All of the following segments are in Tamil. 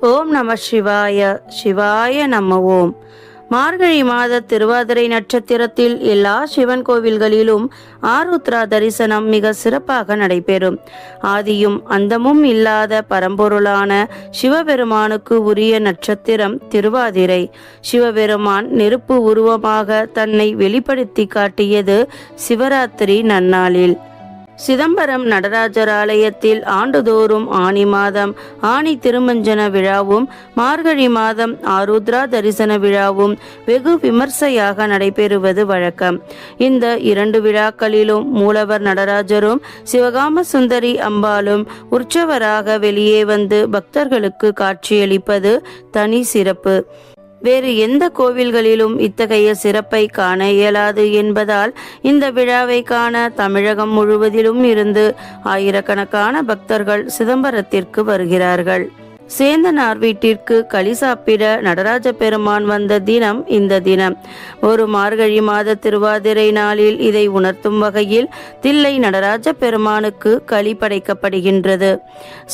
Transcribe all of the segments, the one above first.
ஓம் நம சிவாய சிவாய நம ஓம். மார்கழி மாத திருவாதிரை நட்சத்திரத்தில் எல்லா சிவன் கோவில்களிலும் ஆருத்ரா தரிசனம் மிக சிறப்பாக நடைபெறும். ஆதியும் அந்தமும் இல்லாத பரம்பொருளான சிவபெருமானுக்கு உரிய நட்சத்திரம் திருவாதிரை. சிவபெருமான் நெருப்பு உருவமாக தன்னை வெளிப்படுத்தி காட்டியது சிவராத்திரி நன்னாளில். சிதம்பரம் நடராஜர் ஆலயத்தில் ஆண்டுதோறும் ஆனி மாதம் ஆனி திருமஞ்சன விழாவும் மார்கழி மாதம் ஆருத்ரா தரிசன விழாவும் வெகு விமர்சையாக நடைபெறுவது வழக்கம். இந்த இரண்டு விழாக்களிலும் மூலவர் நடராஜரும் சிவகாம சுந்தரி அம்பாளும் உற்சவராக வெளியே வந்து பக்தர்களுக்கு காட்சியளிப்பது தனி சிறப்பு. வேறு எந்த கோவில்களிலும் இத்தகைய சிறப்பை காண இயலாது என்பதால் இந்த விழாவை காண தமிழகம் முழுவதிலும் இருந்து ஆயிரக்கணக்கான பக்தர்கள் சிதம்பரத்திற்கு வருகிறார்கள். சேந்தனார் வீட்டிற்கு களி சாப்பிட நடராஜ பெருமான் வந்த தினம் இந்த தினம். ஒரு மார்கழி மாத திருவாதிரை நாளில் இதை உணர்த்தும் வகையில் தில்லை நடராஜ பெருமானுக்கு களி படைக்கப்படுகின்றது.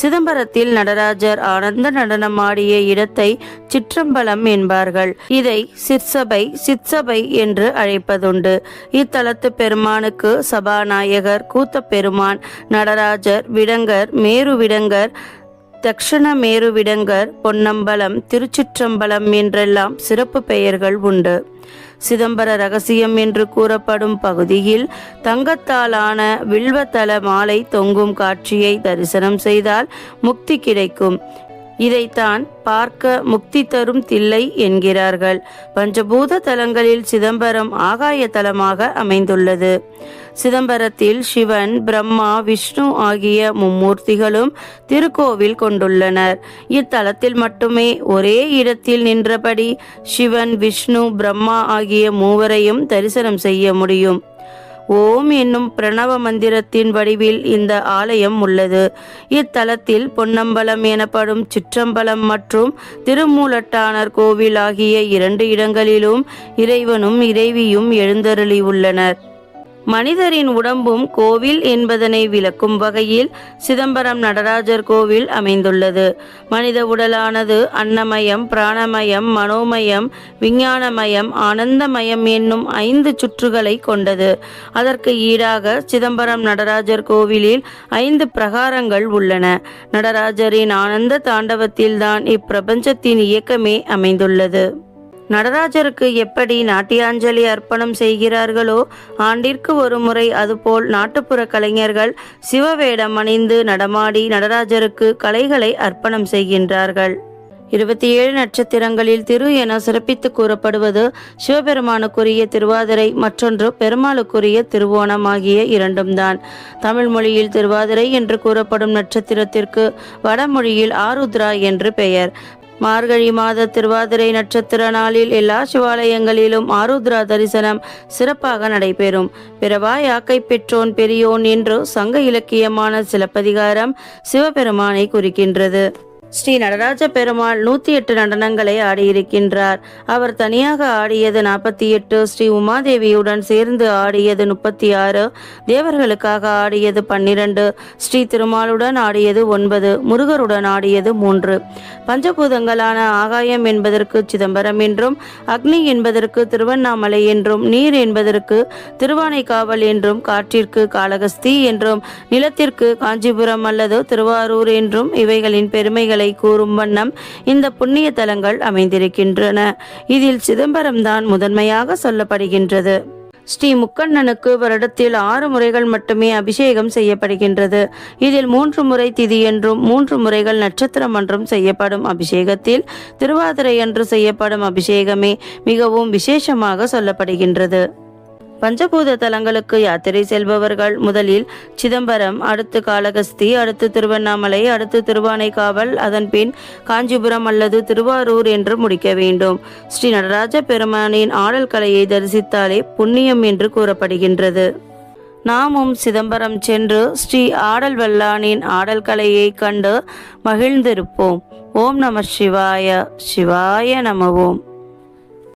சிதம்பரத்தில் நடராஜர் ஆனந்த நடனமாடிய இடத்தை சிற்றம்பலம் என்பார்கள். இதை சிற்சபை சிற்சபை என்று அழைப்பதுண்டு. இத்தலத்து பெருமானுக்கு சபாநாயகர் கூத்த பெருமான் நடராஜர் விடங்கர் மேரு விடங்கர் தக்ஷண மேருவிடங்கர் பொன்னம்பலம் திருச்சிற்றம்பலம் என்றெல்லாம் சிறப்பு பெயர்கள் உண்டு. சிதம்பர ரகசியம் என்று கூறப்படும் பகுதியில் தங்கத்தாலான வில்வத்தல மாலை தொங்கும் காட்சியை தரிசனம் செய்தால் முக்தி கிடைக்கும். இதைத்தான் பார்க்க முக்தி தரும் தில்லை என்கிறார்கள். பஞ்சபூத தலங்களில் சிதம்பரம் ஆகாய தலமாக அமைந்துள்ளது. சிதம்பரத்தில் சிவன் பிரம்மா விஷ்ணு ஆகிய மும்மூர்த்திகளும் திருக்கோவில் கொண்டுள்ளனர். இத்தலத்தில் மட்டுமே ஒரே இடத்தில் நின்றபடி சிவன் விஷ்ணு பிரம்மா ஆகிய மூவரையும் தரிசனம் செய்ய முடியும். ஓம் என்னும் பிரணவ மந்திரத்தின் வடிவில் இந்த ஆலயம் உள்ளது. இத்தலத்தில் பொன்னம்பலம் எனப்படும் சிற்றம்பலம் மற்றும் திருமூலட்டானர் கோவில் ஆகிய இரண்டு இடங்களிலும் இறைவனும் இறைவியும் எழுந்தருளி உள்ளனர் மனிதரின் உடம்பும் கோவில் என்பதனை விளக்கும் வகையில் சிதம்பரம் நடராஜர் கோவில் அமைந்துள்ளது. மனித உடலானது அன்னமயம் பிராணமயம் மனோமயம் விஞ்ஞானமயம் ஆனந்தமயம் என்னும் ஐந்து சுற்றுகளை கொண்டது. அதற்கு ஈடாக சிதம்பரம் நடராஜர் கோவிலில் ஐந்து பிரகாரங்கள் உள்ளன. நடராஜரின் ஆனந்த தாண்டவத்தில்தான் இப்பிரபஞ்சத்தின் இயக்கமே அமைந்துள்ளது. நடராஜருக்கு எப்படி நாட்டியாஞ்சலி அர்ப்பணம் செய்கிறார்களோ ஆண்டிற்கு ஒரு முறை அதுபோல் நாட்டுப்புற கலைஞர்கள் சிவவேடம் அணிந்து நடமாடி நடராஜருக்கு கலைகளை அர்ப்பணம் செய்கின்றார்கள். இருபத்தி ஏழு நட்சத்திரங்களில் திரு என சிறப்பித்து கூறப்படுவது சிவபெருமானுக்குரிய திருவாதிரை மற்றொன்று பெருமாளுக்குரிய திருவோணம் ஆகிய இரண்டும் தான் தமிழ் மொழியில் திருவாதிரை என்று கூறப்படும் நட்சத்திரத்திற்கு வடமொழியில் ஆருத்ரா என்று பெயர். மார்கழி மாத திருவாதிரை நட்சத்திர நாளில் எல்லா சிவாலயங்களிலும் ஆருத்ரா தரிசனம் சிறப்பாக நடைபெறும். பிறவாய் ஆக்கை பெற்றோன் பெரியோன் என்று சங்க இலக்கியமான சிலப்பதிகாரம் சிவபெருமானை குறிக்கின்றது. ஸ்ரீ நடராஜ பெருமாள் நூத்தி எட்டு நடனங்களை ஆடியிருக்கின்றார் அவர் தனியாக ஆடியது நாற்பத்தி எட்டு ஸ்ரீ உமாதேவியுடன் சேர்ந்து ஆடியது முப்பத்தி ஆறு தேவர்களுக்காக ஆடியது பன்னிரண்டு ஸ்ரீ திருமாலுடன் ஆடியது ஒன்பது முருகருடன் ஆடியது மூன்று. பஞ்சபூதங்களான ஆகாயம் என்பதற்கு சிதம்பரம் என்றும் அக்னி என்பதற்கு திருவண்ணாமலை என்றும் நீர் என்பதற்கு திருவானைக்காவல் என்றும் காற்றிற்கு காளகஸ்தி என்றும் நிலத்திற்கு காஞ்சிபுரம் அல்லது திருவாரூர் என்றும் இவைகளின் பெருமைகள் கூறும் வண்ணம் இந்த புண்ணிய தலங்கள் அமைந்திருக்கின்றன. இதில் சிதம்பரம் தான் முதன்மையாக சொல்லப்படுகின்றது. ஸ்ரீ முக்கண்ணனுக்கு வருடத்தில் ஆறு முறைகள் மட்டுமே அபிஷேகம் செய்யப்படுகின்றது. இதில் மூன்று முறை திதி என்றும் மூன்று முறைகள் நட்சத்திரம் என்றும் செய்யப்படும் அபிஷேகத்தில் திருவாதிரை என்று செய்யப்படும் அபிஷேகமே மிகவும் விசேஷமாக சொல்லப்படுகின்றது. பஞ்சபூத தலங்களுக்கு யாத்திரை செல்பவர்கள். முதலில் சிதம்பரம் அடுத்து காளகஸ்தி அடுத்து திருவண்ணாமலை அடுத்து திருவானைக்காவல் அதன் பின் காஞ்சிபுரம் அல்லது திருவாரூர் என்று முடிக்க வேண்டும். ஸ்ரீ நடராஜ பெருமானின் ஆடல் கலையை தரிசித்தாலே புண்ணியம் என்று கூறப்படுகின்றது. நாமும் சிதம்பரம் சென்று ஸ்ரீ ஆடல் வல்லானின் ஆடல் கலையை கண்டு மகிழ்ந்திருப்போம். ஓம் நம சிவாய சிவாய நம ஓம்.